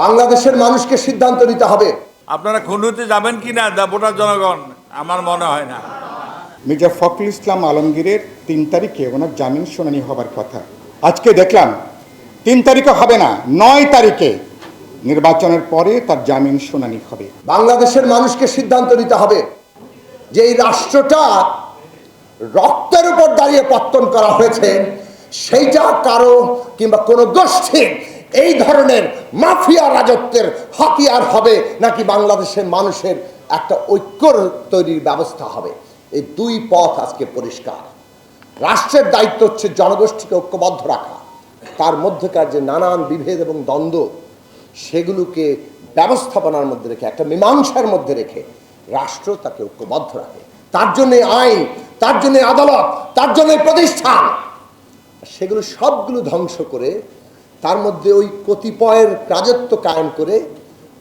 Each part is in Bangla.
বাংলাদেশের মানুষকে সিদ্ধান্ত নিতে হবে। আপনারা খুনুতে যাবেন কি না ভোটার জনগণ? আমার মনে হয় না। মির্জা ফখরুল ইসলাম আলমগীরের তিন তারিখে ওনার জামিন শুনানি হবার কথা। আজকে দেখলাম তিন তারিখে হবে না নয় তারিখে নির্বাচনের পরে তার জামিন শুনানি হবে। বাংলাদেশের মানুষকে সিদ্ধান্ত নিতে হবে যে এই রাষ্ট্রটা রক্তের উপর দাঁড়িয়ে পত্তন করা হয়েছে সেইটা কারও কিংবা কোনো গোষ্ঠীর এই ধরনের মাফিয়া রাজত্বের হাতিয়ার হবে নাকি বাংলাদেশের মানুষের একটা ঐক্য তৈরির ব্যবস্থা হবে? এই দুই পথ আজকে পরিষ্কার। রাষ্ট্রের দায়িত্ব হচ্ছে জনগোষ্ঠীকে ঐক্যবদ্ধ রাখা। তার মধ্যেকার যে নানান বিভেদ এবং দ্বন্দ্ব, সেগুলোকে ব্যবস্থাপনার মধ্যে রেখে, একটা মীমাংসার মধ্যে রেখে রাষ্ট্র তাকে ঐক্যবদ্ধ রাখে। তার জন্য আইন, তার জন্য আদালত, তার জন্য প্রতিষ্ঠান, সেগুলো সবগুলো ধ্বংস করে তার মধ্যে ওই কতিপয়ের রাজত্ব কায়েম করে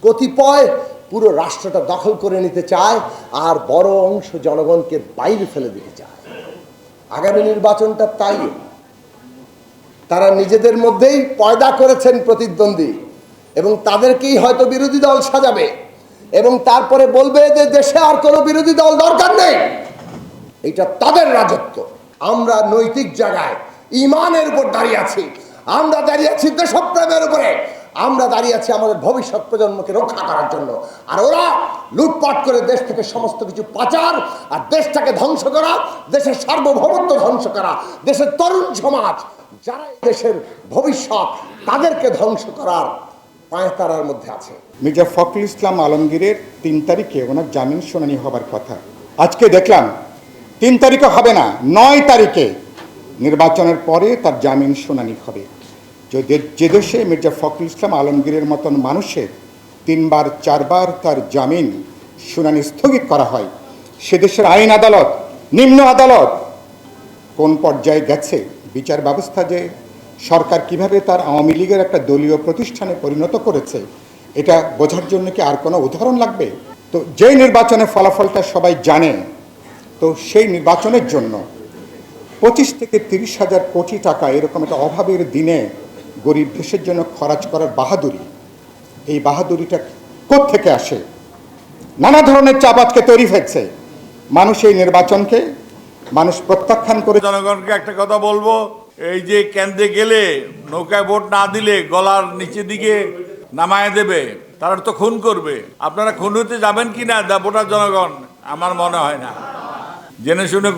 কতিপয় পুরো রাষ্ট্রটা দখল করে নিতে চায় আর বড় অংশ জনগণকে বাইরে ফেলে দিতে চায়। আগামী নির্বাচনটা তাই। তারা নিজেদের মধ্যেই পয়দা করেছেন প্রতিদ্বন্দ্বী এবং তাদেরকেই হয়তো বিরোধী দল সাজাবে এবং তারপরে বলবে যে দেশে আর কোনো বিরোধী দল দরকার নেই। এটা তাদের রাজত্ব। আমরা নৈতিক জায়গায় ইমানের উপর দাঁড়িয়ে আছি। আমরা দাঁড়িয়ে আছি দেশপ্রেমের উপরে। আমরা দাঁড়িয়ে আছি আমাদের ভবিষ্যৎ প্রজন্মকে রক্ষা করার জন্য। আর ওরা লুটপাট করে দেশ থেকে সমস্ত কিছু পাচার আর দেশটাকে ধ্বংস করা, দেশের সার্বভৌমত্ব ধ্বংস করা, দেশের তরুণ সমাজ, যারা দেশের ভবিষ্যৎ, তাদেরকে ধ্বংস করার পায়তারার মধ্যে আছে। মির্জা ফখরুল ইসলাম আলমগীরের তিন তারিখে ওনার জামিন শুনানি হবার কথা। আজকে দেখলাম, তিন তারিখে হবে না, নয় তারিখে নির্বাচনের পরে তার জামিন শুনানি হবে। যে যে দেশে মির্জা ফখরুল ইসলাম আলমগীরের মতন মানুষের তিনবার, চারবার তার জামিন শুনানি স্থগিত করা হয়। সে দেশের আইন আদালত, নিম্ন আদালত কোন পর্যায়ে গেছে? বিচার ব্যবস্থা যে সরকার কীভাবে তার আওয়ামী লীগের একটা দলীয় প্রতিষ্ঠানে পরিণত করেছে, এটা বোঝার জন্য কি আর কোনো উদাহরণ লাগবে? তো যেই নির্বাচনের ফলাফলটা সবাই জানে, তো সেই নির্বাচনের জন্য পঁচিশ থেকে তিরিশ হাজার কোটি টাকা এরকম একটা অভাবের দিনে গরিব দেশের জন্য খরচ করার বাহাদুরি, এই বাহাদুরিটা থেকে আসে? নানা ধরনের চাপ আজকে তৈরি হয়েছে মানুষ এই নির্বাচনকে, মানুষ প্রত্যাখ্যান করে জনগণকে একটা কথা বলব, এই যে কেন্দ্রে গেলে নৌকায় ভোট না দিলে গলার নিচের দিকে নামায় দেবে, তারা তো খুন করবে। আপনারা খুন হতে যাবেন কি না ভোটার জনগণ? আমার মনে হয় না। জেনে শুনে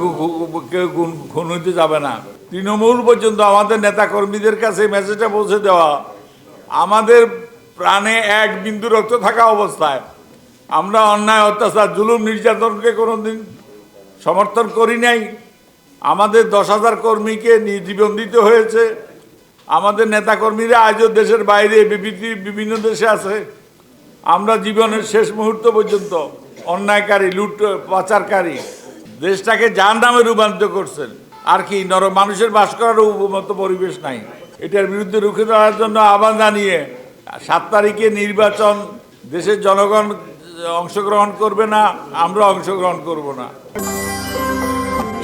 কেউ খুন হতে যাবে না। তৃণমূল পর্যন্ত আমাদের নেতা কর্মীদের কাছে মেসেজটা পৌঁছে দেওয়া। আমাদের প্রাণে এক বিন্দু রক্ত থাকা অবস্থায় আমরা অন্যায়, অত্যাচার, জুলুম, নির্যাতনকে কোনোদিন সমর্থন করি নাই। আমাদের দশ হাজার কর্মীকে নি- জীবন দিতে হয়েছে। আমাদের নেতাকর্মীরা আজও দেশের বাইরে বিভিন্ন দেশে আছে। আমরা জীবনের শেষ মুহূর্ত পর্যন্ত অন্যায়কারী, লুট, পাচারকারী, দেশটাকে যার নামে রূপান্তর করছেন আর কি নর মানুষের বাস করার মতো পরিবেশ নাই। এটার বিরুদ্ধে রুখে দেওয়ার জন্য আহ্বান জানিয়ে সাত তারিখে নির্বাচন, দেশের জনগণ অংশগ্রহণ করবে না, আমরা অংশগ্রহণ করব না।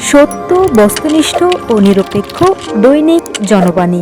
সত্য, বস্তুনিষ্ঠ ও নিরপেক্ষ দৈনিক জনবাণী।